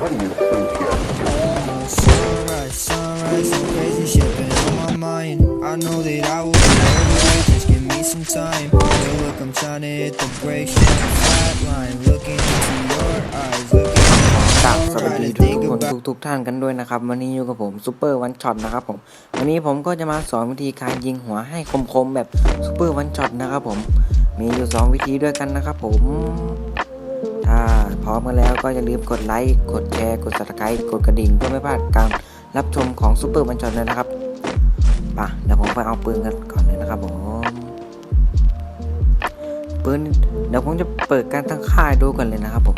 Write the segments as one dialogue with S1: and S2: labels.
S1: What do you think here? Sunrise, sunrise, some crazy shit been on my mind. I know that I will be just give me some time. Hey, look, I'm trying to hit the brakes. Flat line, looking into your eyes, looking.
S2: กับสวัสดีทุก
S1: ทุก
S2: คนทุกทุกท่านกันด้วยนะครับ วันนี้อยู่กับผมซูเปอร์วันช็อตนะครับผมวันนี้ผมก็จะมาสอนวิธีการยิงหัวให้คมๆแบบซูเปอร์วันช็อตนะครับผมมีอยู่ 2 วิธีด้วยกันนะครับผมถ้า ร้อมกันแล้วก็อย่าลืมกดไลค์ กดแชร์ กด subscribe กดกระดิ่งเพื่อไม่พลาดการรับชมของซูเปอร์วันช็อตเลยนะครับป่ะเดี๋ยวผมไปเอาปืนกันก่อนเลยนะครับผมปืนเดี๋ยวผมจะเปิดการตั้งค่ายดูกันเลยนะครับผม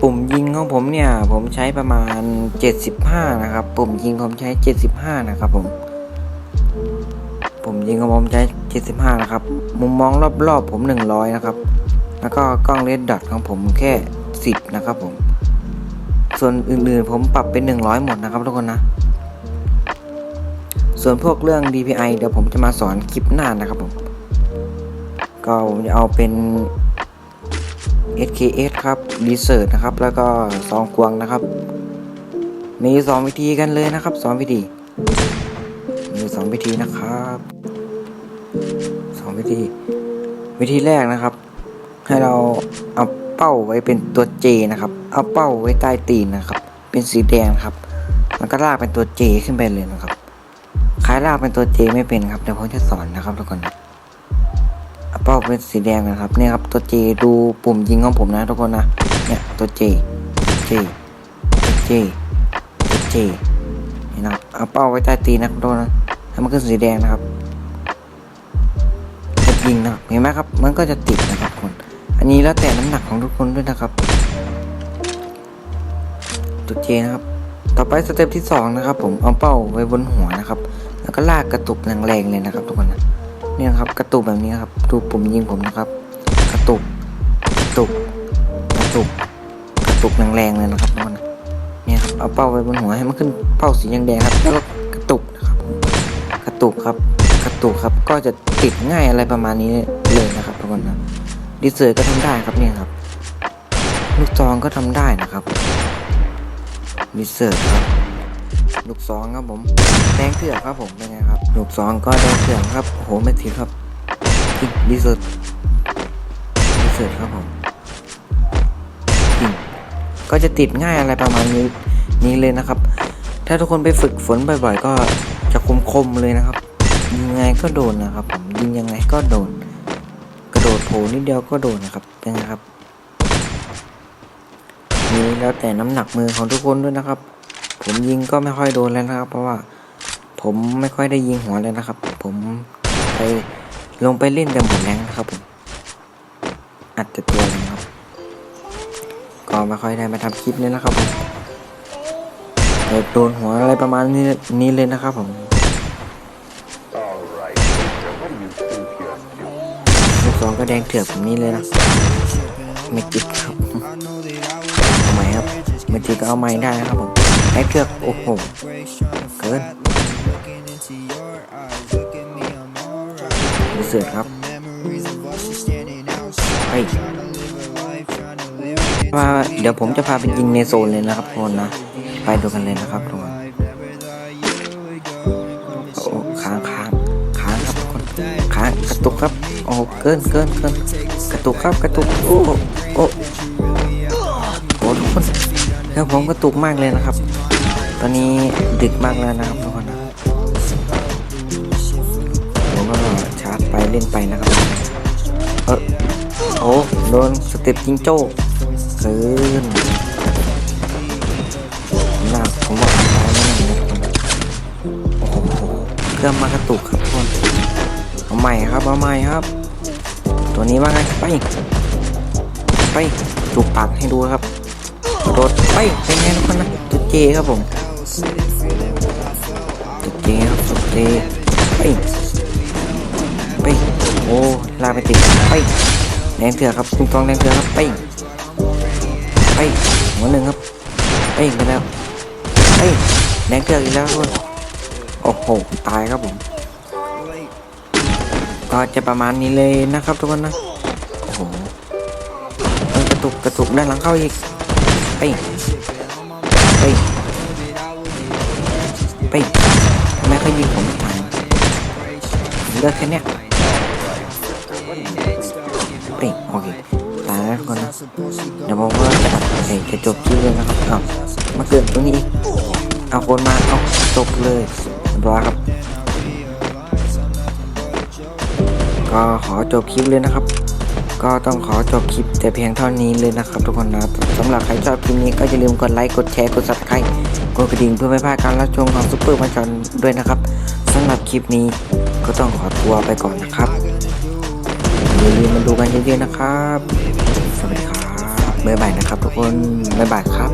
S2: ปุ่มยิงของผมเนี่ย ผมใช้ประมาณ 75 นะครับ ปุ่มยิงผมใช้ 75 นะครับผม ยิงของผมใช้ 75 นะครับ มุมมองรอบๆผม 100 นะครับ แล้วก็กล้องเลดดอทของผมแค่ 10 นะครับผม ส่วนอื่นๆผมปรับเป็น 100 หมดนะครับทุกคนนะ ส่วนพวกเรื่อง DPI เดี๋ยวผมจะมาสอนคลิปหน้านะครับผม ก็ผมจะเอาเป็น SKS ครับ Research นะครับ แล้วก็ซองกวงนะครับ มีสองวิธีกันเลยนะครับสองวิธีมีสองวิธีนะครับ วิธี วิธีแรกนะครับ ให้เราเอาเป้าไว้เป็นตัว J นะครับ เอาเป้าไว้ใต้ตีนนะครับ เป็นสีแดงครับ มันก็ลากเป็นตัว J ขึ้นไปเลยนะครับใครลากเป็นตัว J ไม่เป็นครับเดี๋ยวผมจะสอนนะครับทุกคนเป้าเป็นสีแดงนะครับเนี่ยครับตัวเจดูปุ่มยิงของผมนะทุกคนนะเนี่ยตัวเจเจเจเจนี่นะครับเอาเป้าไว้ใต้ตีนนะครับทุกคนนะให้มันขึ้นสีแดงนะครับ ยิงนะครับเห็นไหมครับ มันก็จะติดนะครับทุกคน อันนี้แล้วแต่น้ำหนักของทุกคนด้วยนะครับตัวเจนะครับ ต่อไปสเต็ปที่สองนะครับ ผมเอาเป้าไว้บนหัวนะครับ แล้วก็ลากกระตุกแรงๆเลยนะครับ ทุกคนนะเนี่ยครับกระตุกแบบนี้ครับดูปุ่มยิงผมนะครับ กระตุกกระตุกกระตุกกระตุกแรงๆเลยนะครับทุกคนนะเนี่ยครับเอาเป้าไว้บนหัวให้มันขึ้นเป้าสีแดงๆครับแล้วก็กระตุกนะครับผมกระตุกครับ กระตุกครับ ก็จะติดง่ายอะไรประมาณนี้เลยนะครับทุกคนนะดีเซอร์ก็ทำได้ครับเนี่ยครับ ลูกซองก็ทำได้นะครับดีเซอร์ครับ ลูกซองครับผมแดงเถื่อกครับผมเป็นไงครับ ลูกซองก็แดงเถื่อกครับโอ้โหไม่ถิดครับยิงดีสุดดีสุดครับผมยิงก็จะติดง่ายอะไรประมาณนี้นี้เลยนะครับ ถ้าทุกคนไปฝึกฝนบ่อย ๆ ก็จะคมๆเลยนะครับ ยิงยังไงก็โดนนะครับผมยิงยังไงก็โดน กระโดดโผล่นิดเดียวก็โดนนะครับเป็นไงครับนี่แล้วแต่น้ำหนักมือของทุกคนด้วยนะครับ ผมยิงก็ไม่ค่อยโดนแล้วนะครับ เพราะว่าผมไม่ค่อยได้ยิงหัวเลยนะครับ ผมไปลงไปเล่นแต่หมดแรงนะครับผมอัดแต่ตัวเลยนะครับก็ไม่ค่อยได้มาทำคลิปเลยนะครับผมโดนหัวอะไรประมาณนี้นี้เลยนะครับผม ลูกสองก็แดงเถื่อนผมนี่เลยนะไม่จิกครับเอาใม่ครับไม่จิกก็เอาไม้ได้นะครับผมแดงเถือกโอ้โห
S1: เกิ
S2: นเสือครับ
S1: ไป
S2: ว่าเดี๋ยวผมจะพาไปยิงในโซนเลยนะครับทุกคนนะ ไปดูกันเลยนะครับทุกคน ระตุกครับโอ้เกินเกินเกินกระตุกครับกระตุกโอ้โอ้โอ้ทุกคนแล้วผมกระตุกมากเลยนะครับ ตอนนี้ดึกมากแล้วนะครับทุกคนนะผมก็ชาร์จไปเล่นไปนะครับเออโอ้โดนสเต็ปจิงโจ้เกินหนักผมว่าตายแน่นะทุกคนโอ้โหเครื่องมากระตุกครับทุกคน เอาใหม่ครับเอาใหม่ครับ ตัวนี้ว่าไงไป ไปจูบปากให้ดูครับกระโดดไปเป็นไงทุกคนนะจุดเจครับผมจุดเจครับจุดเจไปไปโอ้ลากไปติดไปแดงเถื่อครับคุณกองแดงเถื่อครับไปไปหัวหนึ่งครับไปไปแล้วไปแดงเถื่ออีกแล้วทุกคนโอ้โหตายครับผม ก็จะประมาณนี้เลยนะครับทุกคนนะ โอ้โหกระตุกกระตุกด้านหลังเข้าอีกไปไปไปทำไมเขายิงผมไม่ตายเลือกแค่เนี้ยไปโอเคตายแล้วทุกคนนะเดี๋ยวผมก็จะจะจบคลิปเลยนะครับเอามาเกิดตรงนี้อีกเอาคนมาเอาจบเลยรอครับ ก็ขอจบคลิปเลยนะครับ ก็ต้องขอจบคลิปแต่เพียงเท่านี้เลยนะครับทุกคนนะสำหรับใครชอบคลิปนี้ก็อย่าลืมกดไลค์กดแชร์กด subscribe กดกระดิ่งเพื่อไม่พลาดการรับชมของซุปเปอร์มาจอนด้วยนะครับสำหรับคลิปนี้ก็ต้องขอตัวไปก่อนนะครับอย่าลืมมาดูกันเยอะๆนะครับสวัสดีครับบ๊ายบายนะครับทุกคนบ๊ายบายครับ